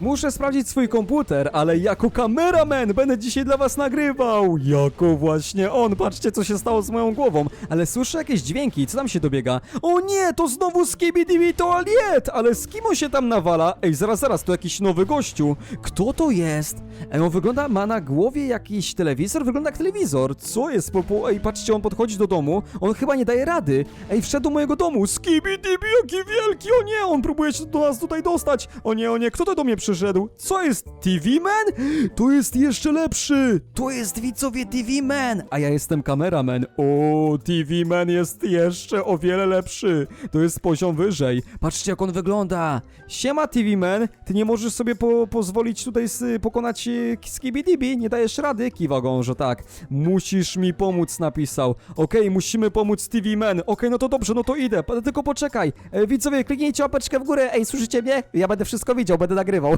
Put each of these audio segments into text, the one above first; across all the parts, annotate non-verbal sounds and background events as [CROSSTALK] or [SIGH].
Muszę sprawdzić swój komputer, ale jako kameraman będę dzisiaj dla was nagrywał. Jako właśnie on. Patrzcie, co się stało z moją głową. Ale słyszę jakieś dźwięki. Co tam się dobiega? O nie, to znowu Skibidi Toaliet! Ale z kim on się tam nawala? Ej, zaraz, zaraz, to jakiś nowy gościu. Kto to jest? Ej, on wygląda, ma na głowie jakiś telewizor? Wygląda jak telewizor. Co jest? Po, po, ej, patrzcie, on podchodzi do domu. On chyba nie daje rady. Ej, wszedł do mojego domu. Skibidi, jaki wielki! O nie, on próbuje się do nas tutaj dostać. O nie, o nie, kto to do mnie? Co jest? TV Man? To jest jeszcze lepszy! To jest widzowie TV Man! A ja jestem kameraman. O, TV Man jest jeszcze o wiele lepszy. To jest poziom wyżej. Patrzcie, jak on wygląda. Siema, TV Man. Ty nie możesz sobie po pozwolić tutaj pokonać e, Skibidibi. Nie dajesz rady? Kiwa że tak. Musisz mi pomóc, napisał. Okej, musimy pomóc TV Man. Okej, no to dobrze, no to idę. Tylko poczekaj. E, widzowie, kliknijcie łapeczkę w górę. Ej, słyszycie mnie? Ja będę wszystko widział, będę nagrywał.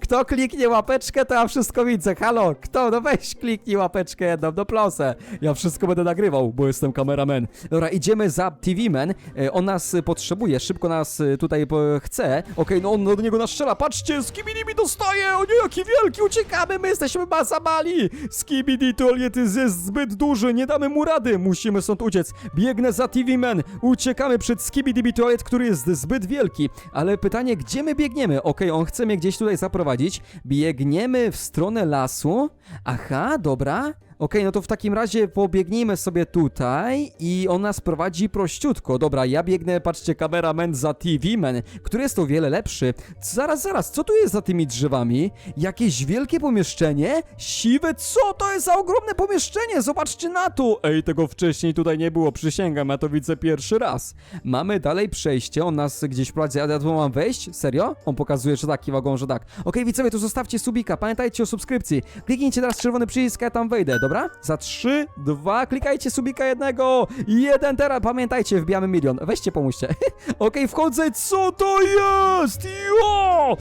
Kto kliknie łapeczkę, to ja wszystko widzę. Halo, kto? No weź kliknij łapeczkę jedną, no proszę. Ja wszystko będę nagrywał, bo jestem kameraman. Dobra, idziemy za TV Man. E, On nas potrzebuje, szybko nas e, tutaj e, chce. Okej, no on do niego nastrzela. Patrzcie, Skibidi mi dostaje! O nie, jaki wielki, uciekamy, my jesteśmy bazabali! Skibidi Toaliet jest zbyt duży, nie damy mu rady. Musimy stąd uciec. Biegnę za TV Man. Uciekamy przed Skibidi Toilet, który jest zbyt wielki. Ale pytanie, gdzie my biegniemy? Okej, on chce mnie gdzieś tutaj zaprowadzić. Biegniemy w stronę lasu. Aha, dobra. Okej, no to w takim razie pobiegnijmy sobie tutaj i on nas prowadzi prościutko. Dobra, ja biegnę, patrzcie, kameraman za TV Man, który jest o wiele lepszy. Zaraz, zaraz, co tu jest za tymi drzewami? Jakieś wielkie pomieszczenie? Siwe, co to jest za ogromne pomieszczenie? Zobaczcie na to! Ej, tego wcześniej tutaj nie było, przysięgam, ja to widzę pierwszy raz. Mamy dalej przejście, on nas gdzieś prowadzi, a ja tu mam wejść? Serio? On pokazuje, że tak, kiwagą, że tak. Okej, widzowie, to zostawcie subika, pamiętajcie o subskrypcji. Kliknijcie teraz czerwony przycisk, ja tam wejdę, dobra? Za 3, 2, klikajcie subika jednego, jeden teraz, pamiętajcie, wbijamy milion. Weźcie, pomóżcie. [LAUGHS] Okej, wchodzę, co to jest? Jo!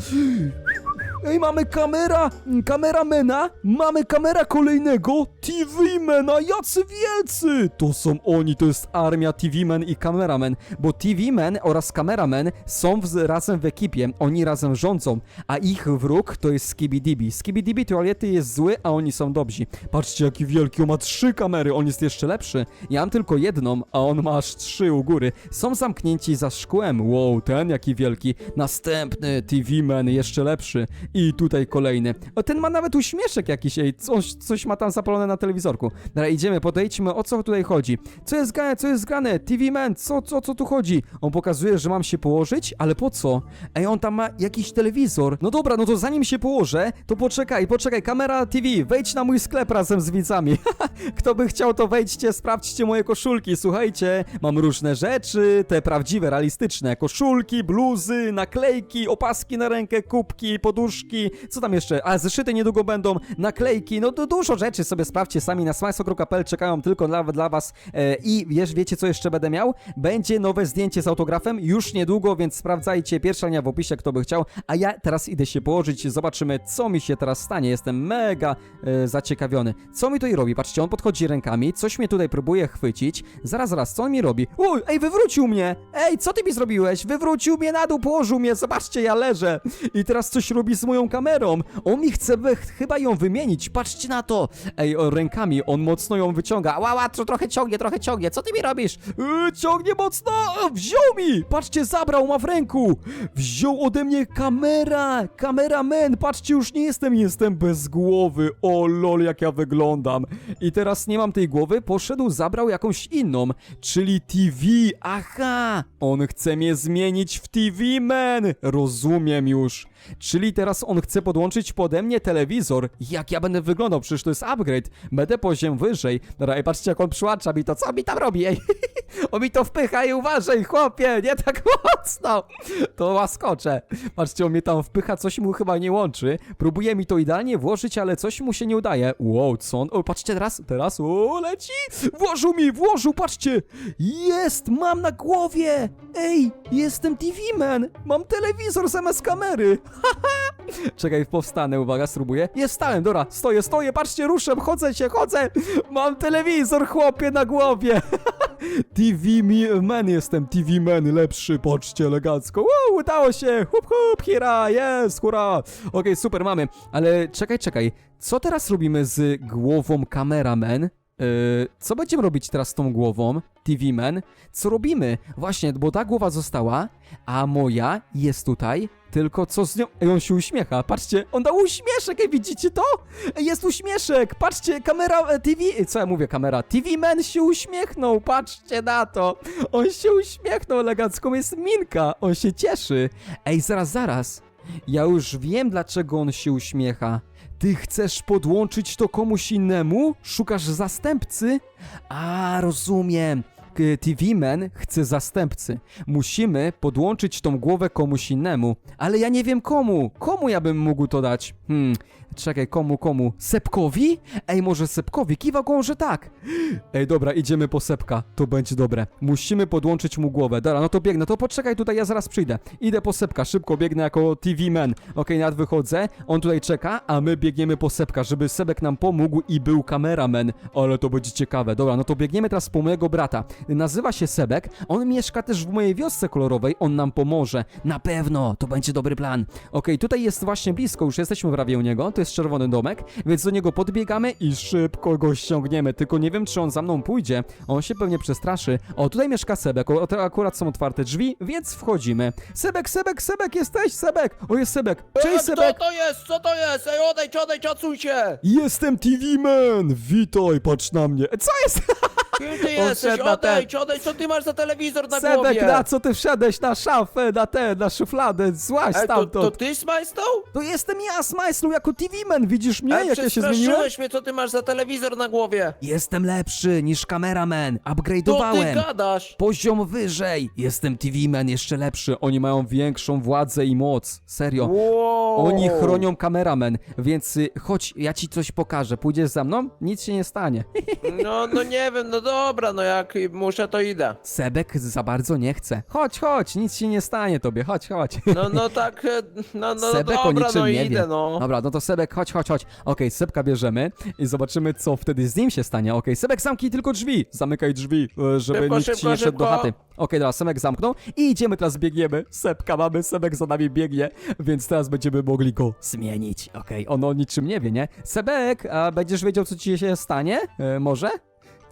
Ej, mamy kamera, kameramena, mamy kamera kolejnego, TV-mena, jacy wielcy! To są oni, to jest armia TV-men i kameramen, bo TV-men oraz kameramen są w, razem w ekipie, oni razem rządzą, a ich wróg to jest Skibidibi. Skibidibi toalety jest zły, a oni są dobrzy. Patrzcie, jaki wielki, on ma trzy kamery, on jest jeszcze lepszy. Ja mam tylko jedną, a on ma aż trzy u góry. Są zamknięci za szkłem, wow, ten jaki wielki. Następny TV-man, jeszcze lepszy. I tutaj kolejny. O, ten ma nawet uśmieszek jakiś, ej, coś, coś ma tam zapalone na telewizorku. Dobra, idziemy, podejdźmy, o co tutaj chodzi? Co jest grane, co jest grane? TV-man, co, co, co tu chodzi? On pokazuje, że mam się położyć, ale po co? Ej, on tam ma jakiś telewizor. No dobra, no to zanim się położę, to poczekaj, poczekaj, kamera TV, wejdź na mój sklep razem z widzami. [LAUGHS] Kto by chciał, to wejdźcie, sprawdźcie moje koszulki. Słuchajcie, mam różne rzeczy, te prawdziwe, realistyczne. Koszulki, bluzy, naklejki, opaski na rękę, kubki, poduszki. Co tam jeszcze? A, zeszyty niedługo będą, naklejki, no to dużo rzeczy sobie sprawdźcie sami na smajsokro.pl, czekają tylko dla, dla was. E, I wiesz, wiecie co jeszcze będę miał? Będzie nowe zdjęcie z autografem już niedługo, więc sprawdzajcie, pierwsza linia w opisie, kto by chciał. A ja teraz idę się położyć, zobaczymy, co mi się teraz stanie. Jestem mega e, zaciekawiony. Co mi tutaj robi? Patrzcie, on podchodzi rękami, coś mnie tutaj próbuje chwycić. Zaraz, zaraz, co on mi robi? Uj, ej, wywrócił mnie! Ej, co ty mi zrobiłeś? Wywrócił mnie na dół, położył mnie, zobaczcie, ja leżę. I teraz coś robi z moją kamerą. On mi chce wy, chyba ją wymienić, patrzcie na to. Ej, o, rękami, on mocno ją wyciąga. Ła, ła, to trochę ciągnie, trochę ciągnie. Co ty mi robisz? Yy, ciągnie mocno! Wziął mi! Patrzcie, zabrał, ma w ręku! Wziął ode mnie kamera! Kameraman! Patrzcie, już nie jestem, jestem bez głowy. O lol, jak ja wyglądam. I teraz nie mam tej głowy, poszedł, zabrał jakąś inną, czyli TV. Aha! On chce mnie zmienić w TV Man! Rozumiem już. Czyli teraz on chce podłączyć pode mnie telewizor. Jak ja będę wyglądał? Przecież to jest upgrade. Będę poziom wyżej. Dobra, i patrzcie jak on przyłącza mi to. Co mi tam robi? Ej, [LAUGHS] on mi to wpycha i uważaj, chłopie, nie tak mocno. To łaskocze. Patrzcie, on mnie tam wpycha, coś mu chyba nie łączy. Próbuje mi to idealnie włożyć, ale coś mu się nie udaje. Wow, co on? O, patrzcie teraz, teraz, o, leci. Włożył mi, włożył, patrzcie. Jest, mam na głowie. Ej, jestem TV-man. Mam telewizor zamiast kamery. Czekaj, powstanę, uwaga, spróbuję. Jest, stałem, dobra, stoję, stoję, patrzcie, ruszę, chodzę się, chodzę. Mam telewizor, chłopie, na głowie. [LAUGHS] TV man jestem, TV man lepszy, patrzcie elegancko. Wow, udało się, hup hup, hira, jest, hurra. Okej, super, mamy, ale czekaj, czekaj, co teraz robimy z głową kameraman? Yy, co będziemy robić teraz z tą głową, TV Man? Co robimy? Właśnie, bo ta głowa została, a moja jest tutaj, tylko co z nią? Ej, on się uśmiecha, patrzcie, on dał uśmieszek, ej, widzicie to? Jest uśmieszek, patrzcie, kamera e, TV, e, co ja mówię, kamera, TV Man się uśmiechnął, patrzcie na to, on się uśmiechnął elegancko, jest minka, on się cieszy. Ej, zaraz, zaraz, ja już wiem, dlaczego on się uśmiecha. Ty chcesz podłączyć to komuś innemu? Szukasz zastępcy? A, rozumiem. TV Man chce zastępcy. Musimy podłączyć tą głowę komuś innemu. Ale ja nie wiem komu. Komu ja bym mógł to dać? Hmm, czekaj, komu, komu? Sepkowi? Ej, może Sepkowi? Kiwa go, że tak. Ej, dobra, idziemy po Sepka. To będzie dobre. Musimy podłączyć mu głowę. Dobra, no to biegnę. To poczekaj tutaj, ja zaraz przyjdę. Idę po Sepka, szybko biegnę jako TV Man. Okej, nad wychodzę. On tutaj czeka, a my biegniemy po Sepka, żeby Sebek nam pomógł i był kameraman. Ale to będzie ciekawe. Dobra, no to biegniemy teraz po mojego brata. Nazywa się Sebek. On mieszka też w mojej wiosce kolorowej. On nam pomoże. Na pewno, to będzie dobry plan. Okej, tutaj jest właśnie blisko, już jesteśmy prawie u niego. To jest czerwony domek, więc do niego podbiegamy i szybko go ściągniemy. Tylko nie wiem, czy on za mną pójdzie. On się pewnie przestraszy. O, tutaj mieszka Sebek. O, akurat są otwarte drzwi, więc wchodzimy. Sebek, Sebek, Sebek, jesteś, Sebek! O, jest Sebek! Cześć, E, Sebek! Co to jest? Co to jest? Ej, odejdź, odejdź, odsuń się! Jestem TV Man! Witaj, patrz na mnie. E, Co jest? [LAUGHS] Kim ty [LAUGHS] On jesteś? na ten- Odejdź, odejdź, co ty masz za telewizor na Sebek, głowie? na co ty wszedłeś na szafę, na tę, na szufladę? Złaź Ej, to, stamtąd. to ty smajstą? To jestem ja, Smajslu, jako TV Man, widzisz mnie, Ej, jak ja się zmieniłem? mnie, co ty masz za telewizor na głowie? Jestem lepszy niż kameraman, To ty upgrade'owałem. gadasz! Poziom wyżej. Jestem TV Man, jeszcze lepszy. Oni mają większą władzę i moc. Serio. Wow. Oni chronią kameraman, więc y, chodź, ja ci coś pokażę. Pójdziesz za mną? Nic się nie stanie. [LAUGHS] No, no nie wiem, no dobra, no jak muszę, to idę. Sebek za bardzo nie chce. Chodź, chodź, nic się nie stanie tobie. Chodź, chodź. No, no tak, e, no, no Sebek o dobra, niczym no nie idę, wie. no. Dobra, no to Sebek, chodź, chodź, chodź. Okej, Sebka bierzemy i zobaczymy, co wtedy z nim się stanie. Okej, Sebek, zamknij tylko drzwi. Zamykaj drzwi, e, żeby Szybko, nikt ci szybko, nie wszedł do szybko. chaty. Okej, dobra, Sebek zamknął i idziemy teraz, biegniemy. Sebka mamy, Sebek za nami biegnie, więc teraz będziemy mogli go zmienić. Okej, on o niczym nie wie, nie? Sebek, a będziesz wiedział, co ci się stanie? E, może?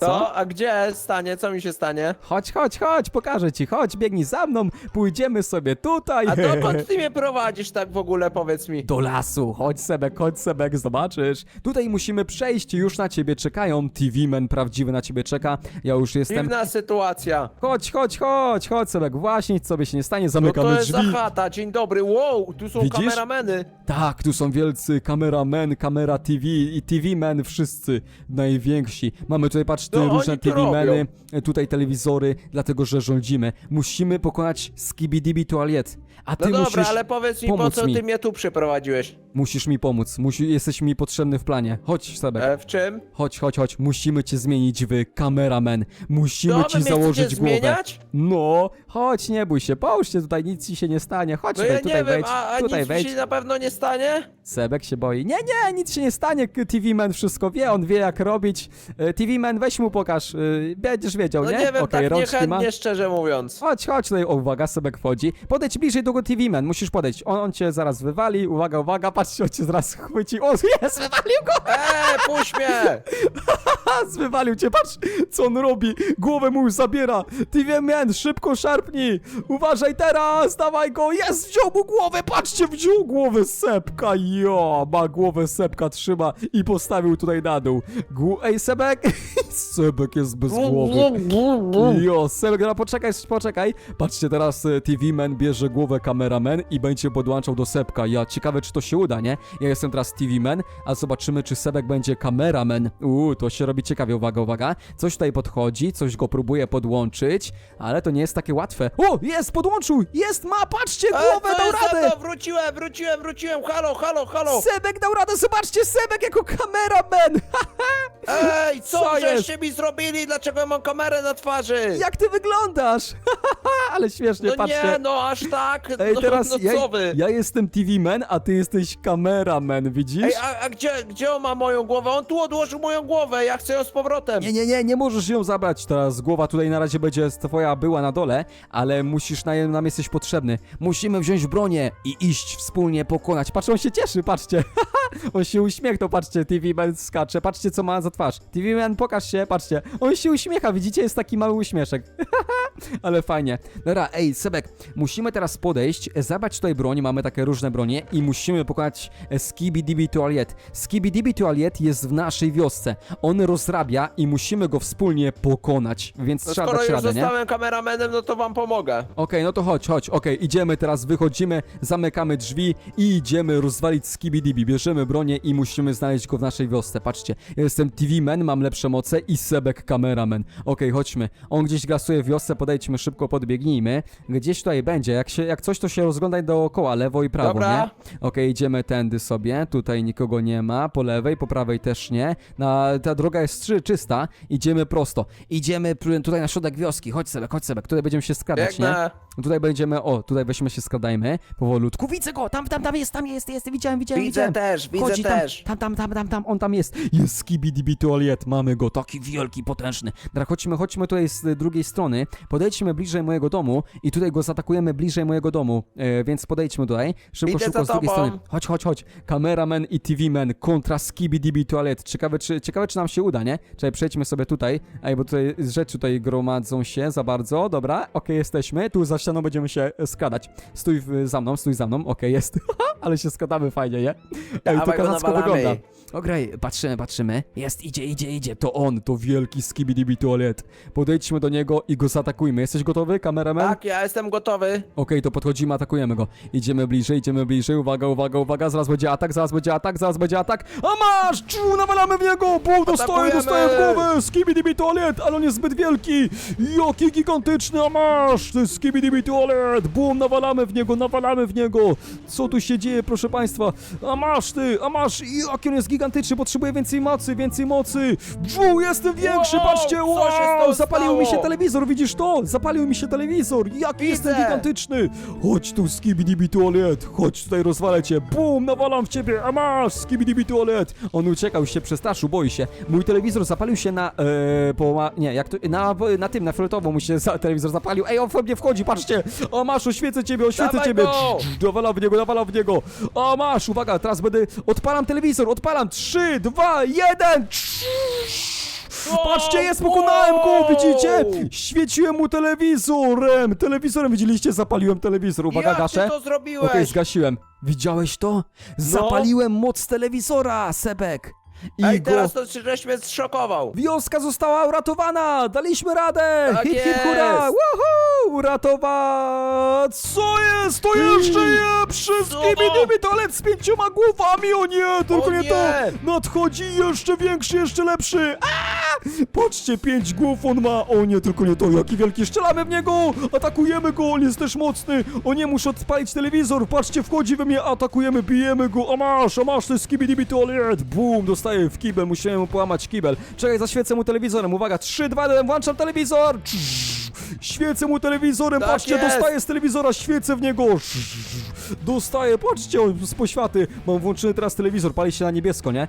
Co? A gdzie stanie? Co mi się stanie? Chodź, chodź, chodź, pokażę ci, chodź, biegnij za mną, pójdziemy sobie tutaj. A dokąd ty mnie prowadzisz tak w ogóle, powiedz mi? Do lasu, chodź Sebek, chodź Sebek, zobaczysz. Tutaj musimy przejść, już na ciebie czekają. TV Man prawdziwy na ciebie czeka. Ja już jestem. Dziwna sytuacja. Chodź, chodź, chodź, chodź Sebek, właśnie nic sobie się nie stanie, No zamykamy to jest drzwi. za chata, dzień dobry, wow, tu są Widzisz? kamerameny. Tak, tu są wielcy kameramen, kamera TV i TV Man, wszyscy najwięksi. Mamy tutaj, patrz, No, różne TV robią. e, tutaj telewizory, dlatego że rządzimy. Musimy pokonać Skibidibi Toilet. A ty No dobra, musisz, ale powiedz mi, po pomóc co mi. ty mnie tu przyprowadziłeś? musisz mi pomóc. Musi, jesteś mi potrzebny w planie. Chodź Sebek. E, w czym? Chodź, chodź, chodź, musimy cię zmienić w kameraman. Musimy To ci założyć głowę. zmieniać? No, chodź, nie bój się, połóż się tutaj, nic ci się nie stanie. Chodź No tutaj, ja tutaj nie wiem, wejdź, a, a tutaj nic wejdź. mi się na pewno nie stanie? Sebek się boi. Nie, nie, nic się nie stanie. K- TV Man wszystko wie, on wie jak robić. E, TV Man, weź mu pokaż. e, Będziesz wiedział, No nie? nie wiem, Okej, tak rączki ma. niechętnie, szczerze mówiąc. Chodź, chodź tutaj, o, uwaga, Sebek wchodzi. Podejdź bliżej do go TV Man, musisz podejść. On, on cię zaraz wywali, uwaga, uwaga, patrzcie, on cię zaraz chwyci. O, [LAUGHS] jest, wywalił go! Eee, puść mnie! [LAUGHS] Has, wywalił cię, patrz, co on robi. Głowę mu już zabiera. TV Man, szybko szarpnij. Uważaj teraz, dawaj go. Jest, wziął mu głowę, patrzcie, wziął głowę Sepka. Jo, ma głowę Sepka, trzyma i postawił tutaj na dół. Gł Ej, Sebek? [LAUGHS] Sebek jest bez głowy. Jo, Sebek, dobra, poczekaj, poczekaj. Patrzcie, teraz e, TV Man bierze głowę kameraman i będzie podłączał do Sebka. Ja, ciekawe, czy to się uda, nie? Ja jestem teraz TV Man, a zobaczymy, czy Sebek będzie kameraman. Uuu, to się robi ciekawie, uwaga, uwaga. Coś tutaj podchodzi, coś go próbuje podłączyć, ale to nie jest takie łatwe. O, jest, podłączył! Jest, ma, patrzcie, Eee, głowę dał radę! mną? Wróciłem, wróciłem, wróciłem, halo, halo, halo! Sebek dał radę, zobaczcie, Sebek jako kameraman! [LAUGHS] Ej, co, Co żeście mi zrobili? Dlaczego ja mam kamerę na twarzy? Jak ty wyglądasz? [LAUGHS] Ale śmiesznie, No patrzcie. nie, no aż tak? Ej, no, teraz no ja, co wy? ja jestem TV man, a ty jesteś kameraman, widzisz? Ej, a, a gdzie, gdzie on ma moją głowę? On tu odłożył moją głowę, ja chcę ją z powrotem. Nie, nie, nie, nie możesz ją zabrać. Teraz głowa tutaj na razie będzie twoja była na dole, ale musisz na, nam jesteś potrzebny. Musimy wziąć bronię i iść wspólnie pokonać. Patrz, on się cieszy, patrzcie. [LAUGHS] on się uśmiechnął, patrzcie, TV Man skacze. Patrzcie, co ma za twarz. TV Man, pokaż się, patrzcie. On się uśmiecha, widzicie? Jest taki mały uśmieszek. [LAUGHS] Ale fajnie. Dobra, ej, Sebek, musimy teraz podejść, e, zabrać tutaj broń, mamy takie różne bronie i musimy pokonać e, Skibidi Toilet. Skibidi Toilet jest w naszej wiosce. On rozrabia i musimy go wspólnie pokonać, więc No trzeba skoro dać już radę, nie? zostałem kameramenem, no to wam pomogę. Okej, no to chodź, chodź, okej, idziemy teraz, wychodzimy, zamykamy drzwi i idziemy rozwalić Skibidibi. Bierzemy bronię i musimy znaleźć go w naszej wiosce. Patrzcie, ja jestem TV-man, mam lepsze moce i Sebek kameraman. Okej, chodźmy. On gdzieś grasuje w wiosce, podejdźmy szybko, Gdzieś tutaj będzie, jak, się, jak coś to się rozglądaj dookoła, lewo i prawo, Dobra. nie? Okej, idziemy tędy sobie, tutaj nikogo nie ma, po lewej, po prawej też nie. Na, ta droga jest czy, czysta, idziemy prosto. Idziemy pr- tutaj na środek wioski, chodź Sebek, chodź Sebek, tutaj będziemy się skradać, nie? Biegnę. Tutaj będziemy, o, tutaj weźmy się, skradajmy powolutku. Widzę go, tam, tam, tam jest, tam jest, jest, widziałem, widziałem, Widzę widziałem. też, widzę Chodzi też. Tam, tam, tam, tam, tam, tam, on tam jest. Jest Skibidi Toilet, mamy go, taki wielki, potężny. Dobra, chodźmy, chodźmy tutaj z y, drugiej strony, podejdźmy bliżej mojego domu i tutaj go zaatakujemy bliżej mojego domu, e, więc podejdźmy tutaj, szybko, Idę szybko za z drugiej tobą. strony. Chodź, chodź, chodź. Cameraman i TV Man kontra Skibidi Toilet. Ciekawe czy, ciekawe, czy nam się uda, nie? Czekaj, przejdźmy sobie tutaj. Ej, bo tutaj rzeczy tutaj gromadzą się za bardzo. Dobra, okej, jesteśmy. Tu za ścianą będziemy się e, skradać. Stój za mną, stój za mną. Okej, jest. [LAUGHS] Ale się skradamy fajnie, nie? Ej, to Dawaj go nawalamy. wygląda. Okej, patrzymy, patrzymy. Jest, idzie, idzie, idzie. To on, to wielki Skibidi Toilet. Podejdźmy do niego i go zaatakujmy. Jesteś gotowy, kameraman? Tak, ja jestem gotowy. Okej, to podchodzimy, atakujemy go. Idziemy bliżej, idziemy bliżej. Uwaga, uwaga, uwaga. Zaraz będzie atak, zaraz będzie atak, zaraz będzie atak. A masz! Czu, nawalamy w niego! Bum, dostaję, Atakujemy! dostaję w głowę! Skibidi toilet, ale on jest zbyt wielki! Jaki gigantyczny, a masz! To jest skibidi toilet! Bum, nawalamy w niego, nawalamy w niego! Co tu się dzieje, proszę państwa? A masz ty, a masz! Jaki on jest gigantyczny, potrzebuję więcej mocy, więcej mocy! Bum, jestem większy, Wow, patrzcie! co Wow, się z tą zapalił mi się stało? telewizor, widzisz to? Zapalił mi się telewizor! Jaki jestem Widzę. gigantyczny! Chodź tu, skibidi toilet! Chodź tutaj, rozwalę cię! Bum, nawalam w ciebie! A masz, skibidi toilet! On uciekał, się przestraszył, boi się. Mój telewizor zapalił się na... E, po, nie, jak to... Na, na tym, na fioletowo mu się za, telewizor zapalił. Ej, on we mnie wchodzi, patrzcie! A masz, oświecę ciebie, oświecę Dawaj ciebie! go! Nawalam w niego, nawalam w niego! A masz, uwaga, teraz będę... Odpalam telewizor, odpalam! 3, 2, 1! Patrzcie, jest, pokonałem go, widzicie? Świeciłem mu telewizorem, telewizorem, widzieliście? Zapaliłem telewizor, uwaga, Jak gaszę. ty to zrobiłeś? Okej, zgasiłem. Widziałeś to? Zapaliłem moc telewizora, Sebek. I Ej, go... teraz to żeś mnie zszokował. Wioska została uratowana! Daliśmy radę! Tak hip, hip, jest! hurra! Woohoo! Uratować! Co jest? To jeszcze je! Wszystkimi Co? nimi toalet z pięcioma głowami! O nie! Tylko O nie, nie! to! Nadchodzi jeszcze większy, jeszcze lepszy! A! Patrzcie, pięć głów on ma! O nie, tylko nie to! Jaki wielki! Strzelamy w niego! Atakujemy go! On jest też mocny! O nie, muszę odpalić telewizor! Patrzcie, wchodzi we mnie! Atakujemy, bijemy go! A masz, a masz, to jest skibidi toilet! Bum! Dostaję w kibel, musiałem mu połamać kibel. Czekaj, zaświecę mu telewizorem. Uwaga, 3, 2, 1, włączam telewizor! Świecę mu telewizorem, Tak patrzcie, jest. dostaję z telewizora, świecę w niego! Dostaję, patrzcie, o, z poświaty. Mam włączony teraz telewizor, pali się na niebiesko, nie?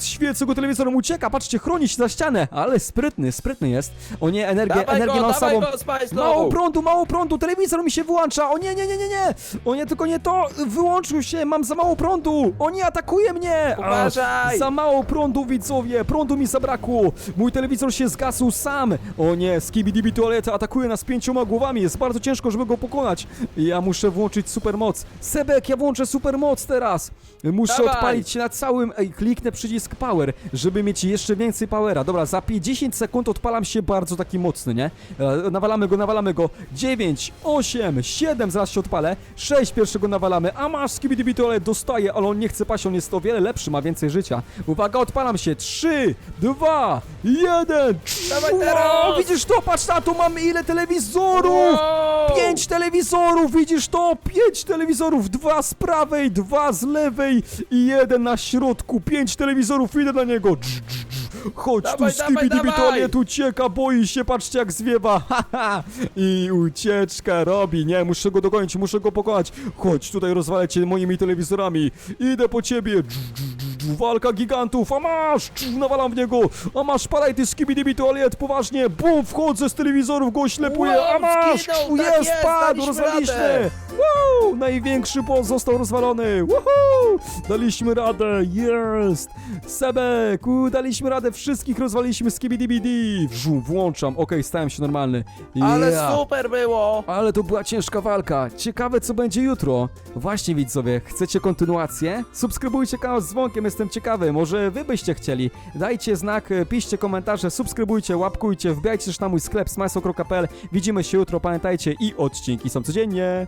Świecę go telewizorem, ucieka, patrzcie, chroni się za ścianę, ale sprytny, sprytny jest. O nie, energię, Dawaj energię go, mam dawaj sobą. go, Spice Mało znowu. prądu, mało prądu, telewizor mi się wyłącza! O nie, nie, nie, nie, nie! O nie, tylko nie to! Wyłączył się, mam za mało prądu! O nie, atakuje mnie! Uważaj! Za mało prądu, widzowie! Prądu mi zabrakło! Mój telewizor się zgasł sam! O nie, Skibidi Toaleta atakuje nas pięcioma głowami, jest bardzo ciężko, żeby go pokonać. Ja muszę włączyć supermoc. Sebek, ja włączę supermoc teraz! Muszę Dawaj. odpalić się na całym... Ej, kliknę przycisk power, żeby mieć jeszcze więcej powera. Dobra, za 10 sekund odpalam się bardzo taki mocny, nie? E, nawalamy go, nawalamy go. 9, 8, 7, zaraz się odpalę. 6 pierwszego nawalamy, a masz skibidi toilet dostaje, ale on nie chce paść, on jest o wiele lepszy, ma więcej życia. Uwaga, odpalam się. 3, 2, 1. Dawaj teraz! widzisz to? Patrz na to, mamy ile telewizorów! Wow! Pięć telewizorów, widzisz to? Pięć telewizorów, dwa z prawej, dwa z lewej i jeden na środku. Pięć telewizorów, idę na niego. Dż, dż, dż. Chodź Dawaj, tu, dawaj, skibidibi dawaj. toalet ucieka, boi się, patrzcie jak zwiewa, [LAUGHS] haha. I ucieczkę robi, nie, muszę go dogonić, muszę go pokonać. Chodź, tutaj rozwalę cię moimi telewizorami. Idę po ciebie. Dż, dż, Walka gigantów, a masz! Dż, Nawalam w niego! A masz, palaj ty skibidibi toalet, poważnie! Bum, wchodzę z telewizorów, go ślepuję, Wow, a masz! zginął, jest, tak jest, padł, radę. Woo! Największy boss został rozwalony! Woohoo! Daliśmy radę! Jest! Sebek! u, Daliśmy radę! Wszystkich rozwaliliśmy KBDBD! Wżu, włączam. Okej, stałem się normalny. Ale Yeah. super było! Ale to była ciężka walka. Ciekawe, co będzie jutro. Właśnie, widzowie, chcecie kontynuację? Subskrybujcie kanał z dzwonkiem, jestem ciekawy. Może wy byście chcieli. Dajcie znak, e, piszcie komentarze, subskrybujcie, łapkujcie, wbijajcie też na mój sklep smajso.pl. Widzimy się jutro, pamiętajcie i odcinki są codziennie.